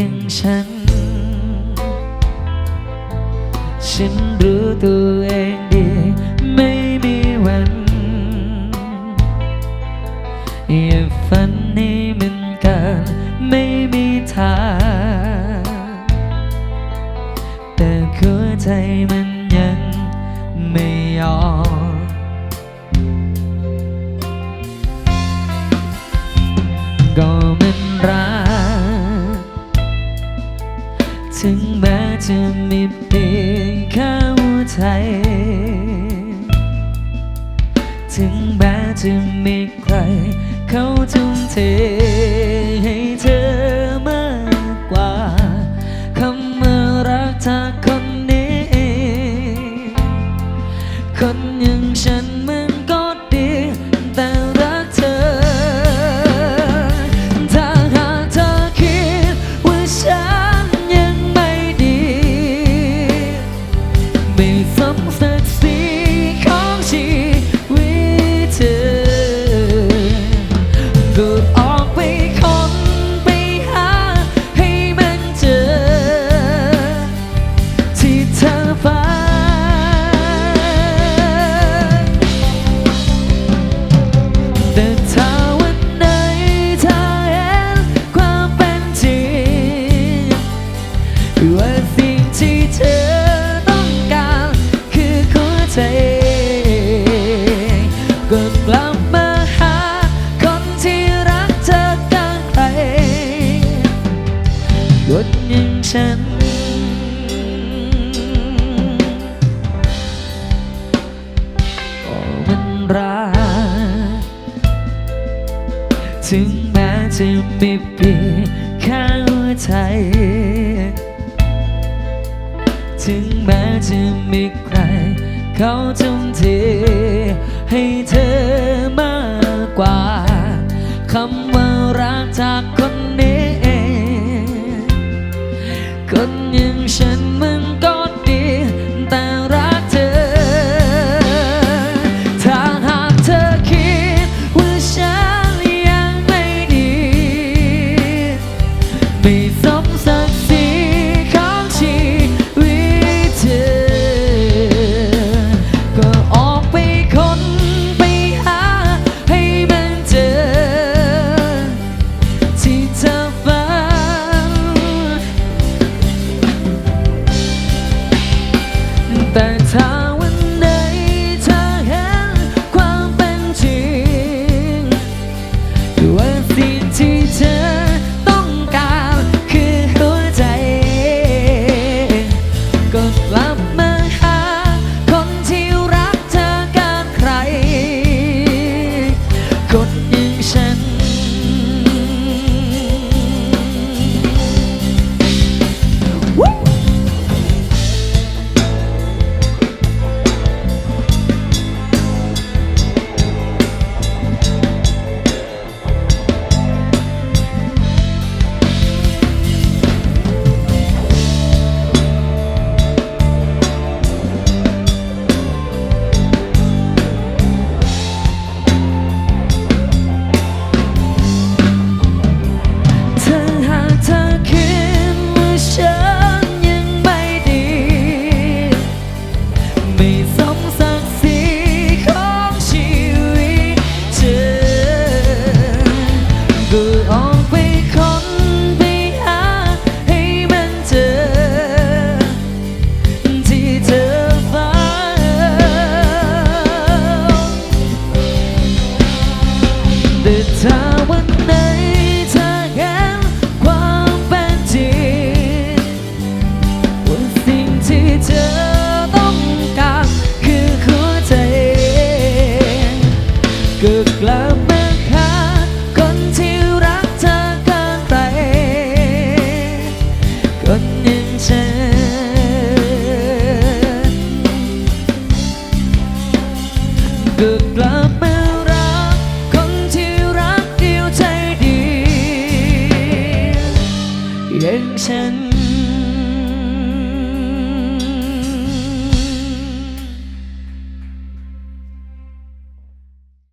ย่างฉัน ฉันรู้ตัวเองดี ไม่มีวัน อย่าฝันให้มันเกินไม่มีทาง แต่หัวใจมันยังไม่ยอมก็มัน จะมีเพียงแค่หัวใจ ถึงแม้จะมีใครเขาทุ่มเท ไม่สมศักดิ์ศรีของชีวิตเธอก็ออกไปคนไปหาให้มันเจอ ที่เธอฝันแต่ถ้า คนอย่างฉัน ก็มันรักถึงแม้จะไมีเพียงแค่หัวใจ ถึงแม้จะมีใคร เขาทุ่มเทให้เธอมากกว่าคำว่ารักจากคนนี้ อย่งฉันมึงก็ กลับมารักคนที่รักดีใจดีย่งฉัน